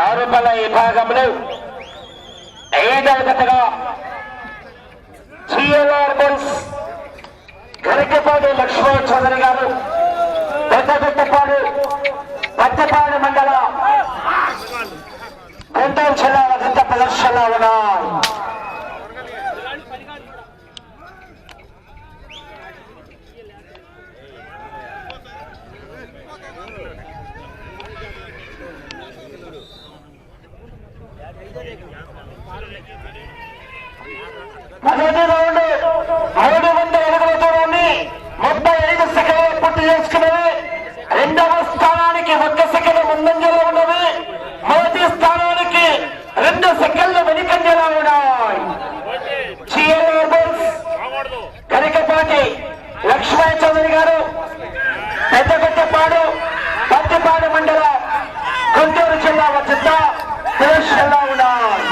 ఆరుమల విభాగంలో ఐదవ జతగా జిఎల్ఆర్ బుల్స్ గరికపాటి లక్ష్మణ చౌదరి గారు పెద్దపెట్టపాడు పచ్చపాడు మండల గుంటూరు జిల్లా వద్ద ప్రదర్శనలో ఉన్నాయి మొదటి రౌండ్ మూడు వందల అడుగుల దూరాన్ని ముప్పై ఐదు సెకండ్లు పూర్తి చేసుకున్నది రెండవ స్థానానికి ఒక్క సెకండ్ ముందంజలో ఉన్నది మొదటి స్థానానికి రెండు సెకండ్లు వెనుకంజలో ఉన్నాయి GLR Bulls, కరికపాటి లక్ష్మణ చౌదరి గారు పెద్దగొట్టపాడు పత్తిపాడు మండలం గుంటూరు జిల్లా వద్ద ప్రదర్శనలో ఉన్నాయి అయ్యే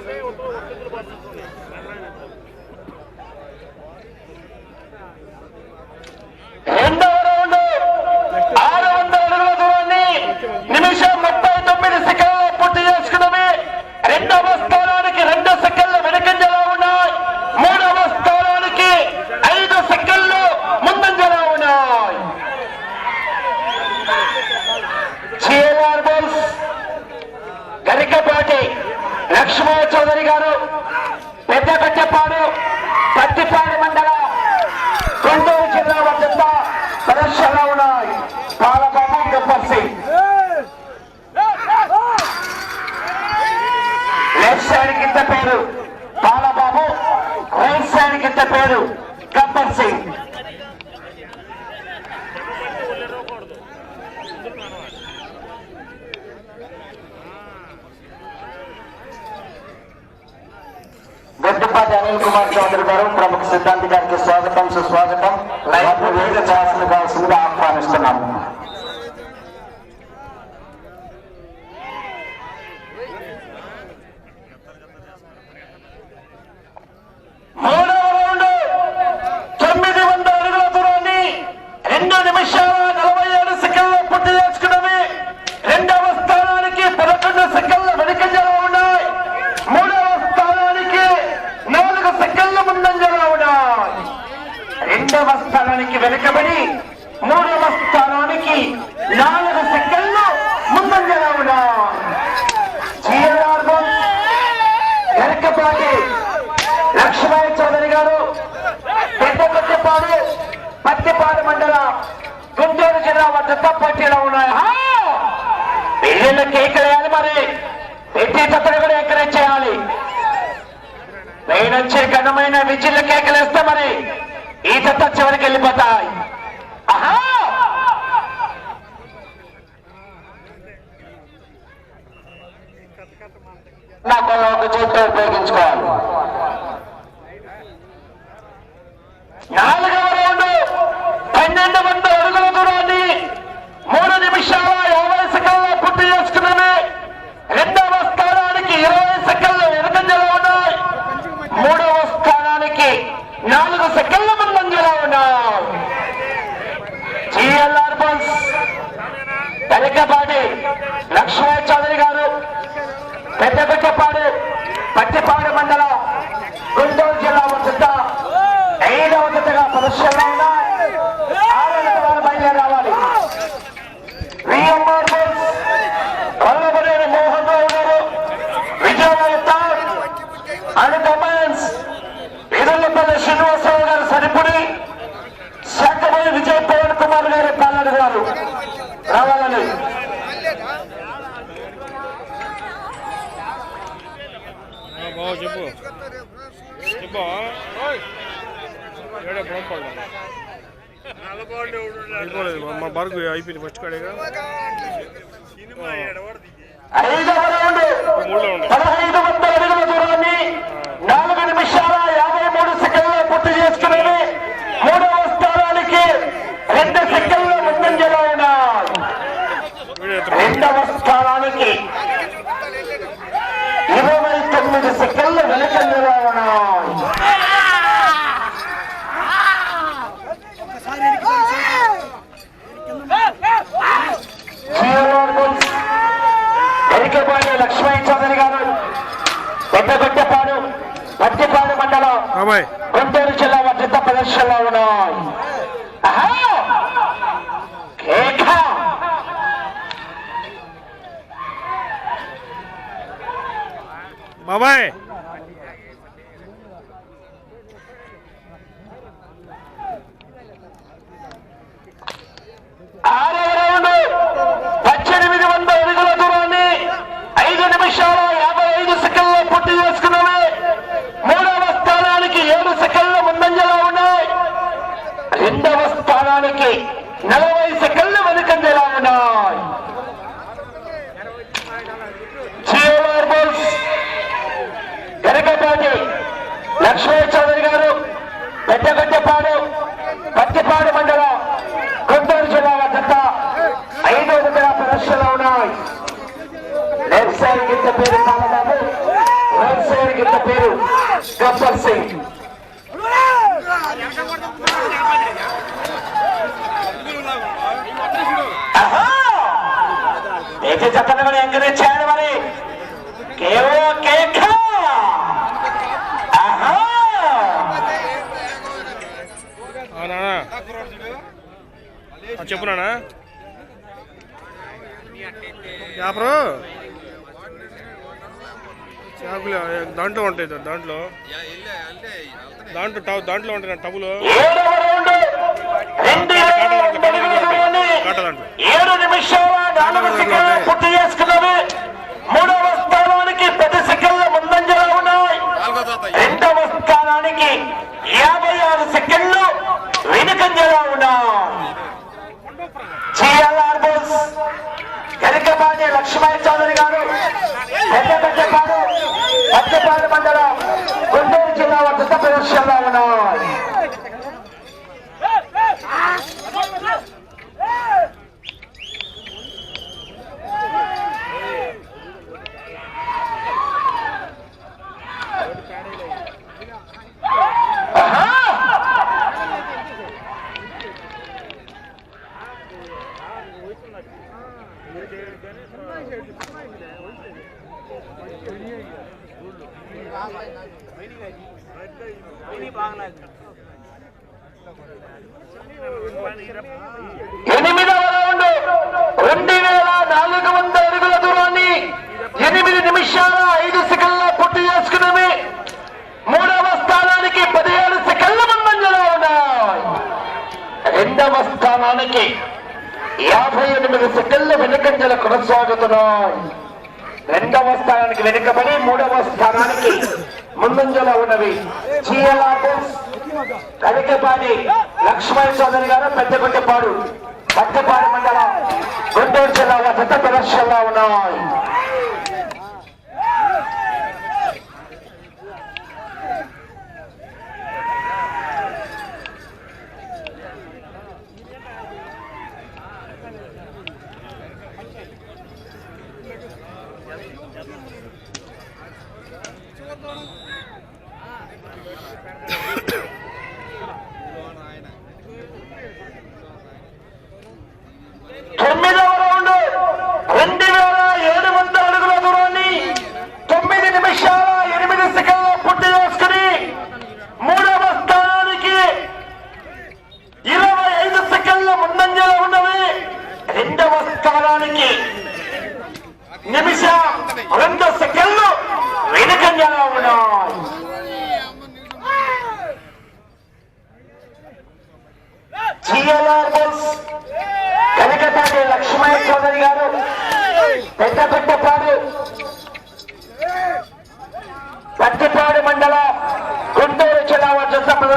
没有，都我亲 utuh, 理 చౌదరి గారు పెద్దగట్టపాడు పత్తిపాడు మండల గుంటూరు జిల్లా వద్ద ప్రదర్శనలో ఉన్నాయి. పాలబాబు గబ్బర్ సింగ్. లెఫ్ట్ సైడ్ కింద పేరు. బాలబాబు రైట్ సైడ్ కింద పేరు గబ్బర్ సింగ్ గడ్డపాటి అనిల్ కుమార్ చౌదరి గారు ప్రముఖ సిద్ధాంతి గారికి స్వాగతం సుస్వాగతం. లైవ్ కావాల్సిందిగా ఆహ్వానిస్తున్నాము మూడవ రౌండ్ తొమ్మిది వందల అడుగుల దూరాన్ని రెండు నిమిషాల నలభై ఏడు సెకండ్లు పూర్తి చేసుకున్నవి రెండవ స్థానానికి పదకొండు సెకండ్ల వెనుకంజలో ఉన్నాయి మూడవ స్థానానికి నాలుగు సెకండ్ల ముందంజలో ఉన్నాయి రెండవ స్థానానికి వెనుకబడి మూడవ స్థానానికి నాలుగు సెకండ్లు ముందంజలో ఉన్నాయి జిఎల్ఆర్ బోస్ వెనకపాటి లక్ష్మణ చౌదరి గారు పెద్దకొత్తపాడు పత్తిపాడు మండలం గుంటూరు జిల్లా వద్ద పోటీలో ఉన్నాయి ఆ! పెళ్ళిళ్ళు కేకలేయాలి మరి పెట్టి తప్పని కూడా ఎంకరేజ్ చేయాలి పైనొచ్చే ఘనమైన విజిల్ కేకలేస్తే మరి ఈ తత్త చివరికి వెళ్ళిపోతాయి. ఆహా! నాకు ఒక చేతిలో ఉపయోగించుకోవాలి. నాలుగవ రౌండ్ పన్నెండు వందల అడుగుల దూరాన్ని మూడు నిమిషాల యాభై సెకండ్ల పూర్తి చేసుకున్నది. రెండవ స్థానానికి ఇరవై సెకండ్ల వెనుకంజలో ఉన్నాయి మూడవ స్థానానికి నాలుగు సెకండ్ల ముందంజలో ఉన్నాయి జిఎల్ఆర్ బస్ తలికపాటి లక్ష్మణ చౌదరి గారు పెద్దపెట్టపాడు పట్టిపాడు మండలం గుంటూరు జిల్లా వద్ద ఐదవ జతగా ప్రదర్శనలో ఉన్నాయి ఆరో జత వారు బయలుదేరి రావాలి VMR bulls Vallabhaneni Mohan Rao garu Vijayawada and commands Irulapalli Srinivasarao garu Saripudi Sakhapalli Vijay Pawan Kumar గారు పాలన గారు రావాలని బాబు చెప్పు చెప్పు ఏడో పొలం పడదాం నల్లబాండి ఎవడు ఉన్నాడు? బర్గ్ అయిపోయింది ఫస్ట్ కాడేగా సినిమా ఎడవడది ఐదవ రౌండ్. మూడులో ఉంది పదహైదు వందల అడుగుల దూరాన్ని నాలుగు నిమిషాల యాభై మూడు సెకండ్లు పూర్తి చేసుకునేవి మూడవ స్థానానికి రెండు సెకండ్ల ముందంజలో ఉన్నాయి వీడియో ఎత్తు. రెండవ స్థానానికి ఇరవై తొమ్మిది సెకండ్లు వెనుకంజలో ఉన్నాయి ఎరికపాటి లక్ష్మీ చౌదరి గారు పెద్దగొట్టపాడు పత్తిపాడు మండలం గుంటూరు జిల్లా మధ్యత ప్రదేశంలో ఉన్నాయి ఆహా! కేక! బాబాయ్ ఆరవ రౌండ్ పద్దెనిమిది వందల అడుగుల దూరాన్ని ఐదు నిమిషాల యాభై ఐదు సెకండ్ల పూర్తి చేసుకున్నవి మూడవ స్థానానికి ఏడు సెకండ్ల ముందంజలో ఉన్నాయి రెండవ స్థానానికి నలభై సెకండ్ల వెనుకంజలో ఉన్నాయి? జియోఆర్ బుల్స్ గరికపాటి లక్ష్మీ చౌదరి గారు పెద్దగడ్డపాడు పత్తిపాడు మండలం గుంటూరు జిల్లా వద్ద ఐదో వందల ప్రదర్శనలు ఉన్నాయి. లెఫ్ట్ సైడ్ గిత్త పేరు కాలబాబు రైట్ సైడ్ గిత్త పేరు గబ్బర్ సింగ్ ఆహా! ఏటి జతను కూడా ఎంకరేజ్ చేయాలి మరి. కేవో కేక. చెప్పు నానా. యాపరు చేపలు దాంట్లో ఉంటాయి దాంట్లో. దాంట్లో దాంట్లో ఉంటాయి టబులు ఏడవ రౌండ్ రెండు వేల వంద అడుగుల దూరాన్ని కాట దాంట్లో ఏడు నిమిషాల నాలుగు సెకండ్లు పూర్తి చేసుకున్నవి మూడవ స్థానానికి పది సెకండ్ల ముందంజలో ఉన్నాయి రెండవ స్థానానికి యాభై ఆరు సెకండ్లు వెనుకంజలో ఉన్నాయి జిఎల్ఆర్ బోస్ గరికపాటి లక్ష్మణ చౌదరి గారు పెద్దపెట్టపాడు పెద్దపాడు మండలం గుంటూరు జిల్లా వద్ద ప్రదర్శనలో ఉన్నాయి ఎనిమిదవ రౌండ్ రెండు వేల నాలుగు వందల అడుగుల దూరాన్ని ఎనిమిది నిమిషాల ఐదు సెకండ్ల పూర్తి చేసుకున్నవి మూడవ స్థానానికి పదిహేడు సెకండ్ల ముందంజలో ఉన్నాయి రెండవ స్థానానికి యాభై ఎనిమిది సెకండ్ల వెనుకంజలు కొనసాగుతున్నాయి. రెండవ స్థానానికి వెనుకబడి మూడవ స్థానానికి ముందంజలో ఉన్నవి జిఎల్ఆర్ కలికపాటి లక్ష్మణ చౌదరి గారు పెద్దగుంటపాడు పట్టపాడు మండలం గుంటూరు జిల్లా పెద్ద ప్రదర్శనలో ఉన్నాయి.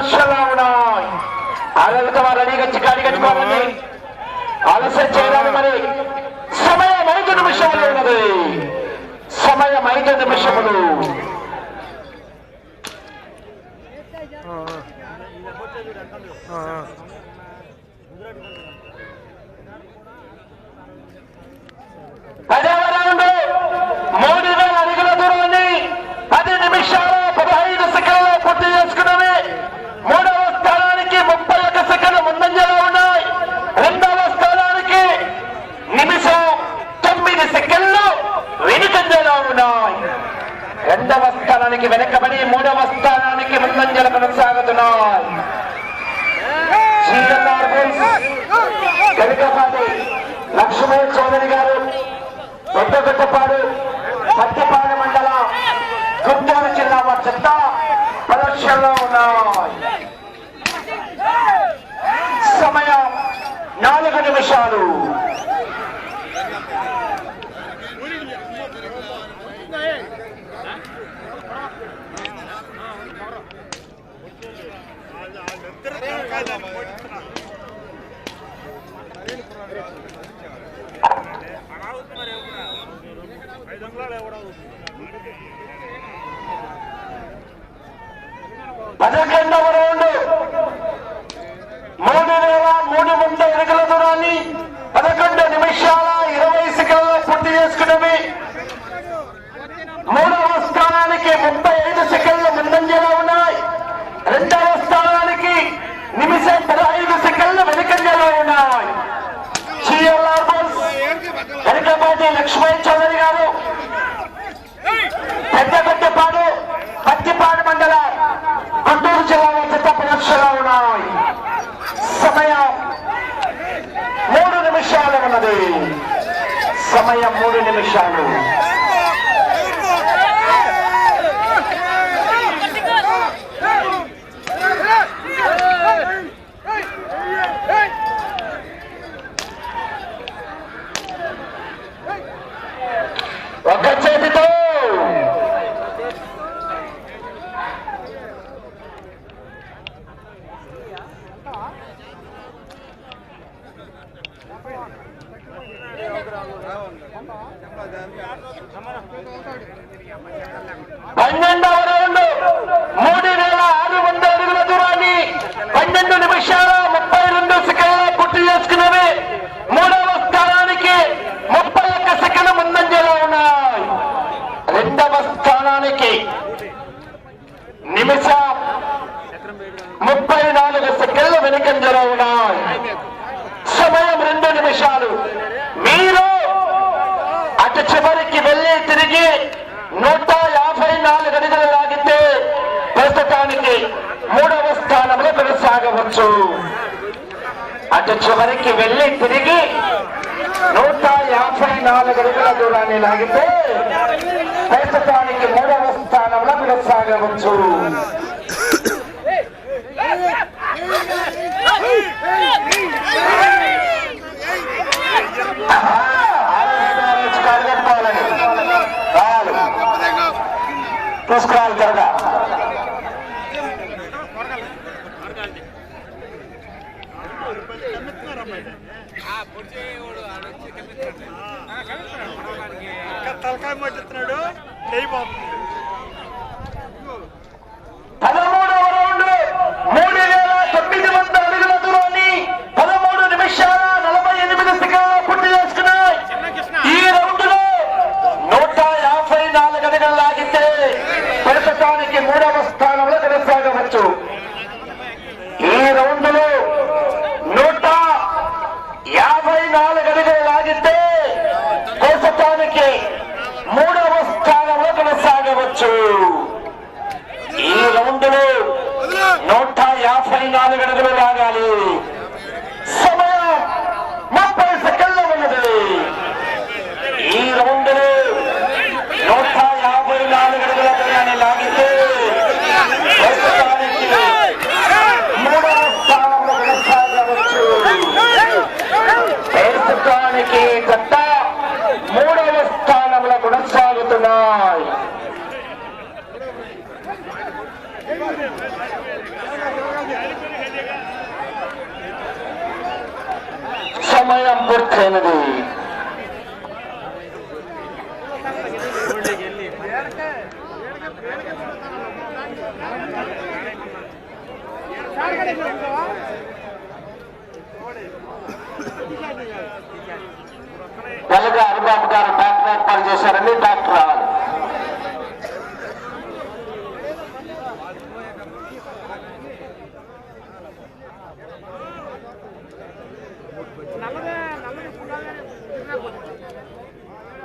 విమర్శలా ఉన్నాయి అదంతా వాళ్ళు అడిగచ్చి అడిగచ్చుకోవాలండి ఆలస్యం చేయాలి మరి. సమయం ఐదు నిమిషములు ఉన్నది. సమయం ఐదు నిమిషములు. నిమిషాలు పదకొండవ రౌండ్ మూడు వేల మూడు వందల అడుగుల దూరాన్ని పదకొండు నిమిషాల ఇరవై సెకండ్లు పూర్తి చేసుకున్నవి మూడవ స్థానానికి ముప్పై ఐదు సెకండ్లు ముందంజలో ఉన్నాయి. రెండవ స్థానానికి నిమిషం పదహైదు సెకండ్లు వెనుకంజలో ఉన్నాయి. సిఎల్ఆర్ బోస్ చౌదరి గారు. పెద్దపెట్టపాడు పత్తిపాడు మండలం గుంటూరు జిల్లాలో చెత్త పరీక్షలో ఉన్నాయి. సమయం మూడు నిమిషాలు ఉన్నది. సమయం మూడు నిమిషాలు ఒక చేతితో పన్నెండవ రౌండ్ మూడు వేల ఆరు వందల అడుగుల దూరాన్ని పన్నెండు నిమిషాల ముప్పై రెండు సెకండ్ల పూర్తి చేసుకున్నవి మూడవ స్థానానికి ముప్పై ఒక్క సెకండ్ ముందంజలో ఉన్నాయి. రెండవ స్థానానికి నిమిషం ముప్పై నాలుగు సెకండ్లు వెనుకంజలో ఉన్నాయి సమయం రెండు నిమిషాలు మీరు అటు చివరికి వెళ్ళి తిరిగి నూట యాభై నాలుగు అడుగులు లాగితే ప్రస్తుతానికి మూడవ స్థానంలో కొనసాగవచ్చు అటు చివరికి వెళ్ళి తిరిగి నూట యాభై నాలుగు అడుగుల దూరాన్ని లాగితే ప్రస్తుతానికి మూడవ స్థానంలో కొనసాగవచ్చు తీసుకురావాలి త్వరగా తలకాయ మట్టుతున్నాడు అయిపోతుంది పదమూడవ రౌండ్ మూడు వేల తొమ్మిది వందల అడుగుల దూరాన్ని పదమూడు నిమిషాల నలభై ఎనిమిది సెకండ్ల పూర్తి చేసుకున్నాయి ఈ రౌండ్లో నూట యాభై నాలుగు అడుగులు లాగితే ప్రస్తుతానికి మూడవ స్థానంలో కొనసాగవచ్చు ఈ రౌండ్లో నూట యాభై నాలుగు అడుగులు లాగితే ప్రస్తుతానికి మూడవ స్థానంలో కొనసాగవచ్చు ఈ రౌండ్లో నూట యాభై నాలుగు అడుగులు లాగాలి సమయం ముప్పై సెకండ్లు ఉన్నది ఈ రౌండ్లో నూట యాభై నాలుగు అడుగుల దూరాన్ని లాగితే ప్రస్తుతానికి మూడవ స్థానంలో కొనసాగవచ్చు ప్రస్తుతానికి గత మూడవ స్థానంలో కొనసాగుతున్నాయి సమయం పూర్తయినది తెల్లగా హరిబాబు గారు ట్రాక్టర్ ఏర్పాటు చేశారండి ట్రాక్టర్ రావాలి నల్లదే నల్లది పుల్లదే తిరిగినా పోతుంది. దాని దగ్గర ఉంది ఉంది. పవర్ ఉంది. అన్ని డబ్బులు బాగుంటాయి.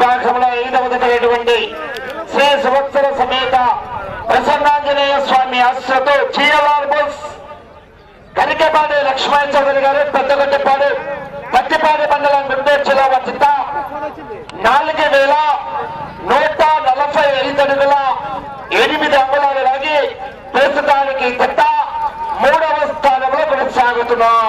విభాగంలో ఐదవదైనటువంటి శ్రీ సంవత్సర సమేత ప్రసన్నాంజనేయ స్వామి ఆశ్రతో చీరలాల్ బోస్ కనికపాడు లక్ష్మణ చౌదరి గారు పెద్దగొట్టపాడు పత్తిపాడు మండలం గుంటూరు జిల్లా నాలుగు వేల నూట నలభై ఐదు అడుగుల ఎనిమిది అంగుళాలు లాగి ప్రస్తుతానికి గట్ట మూడవ స్థానంలో కొనసాగుతున్నాం.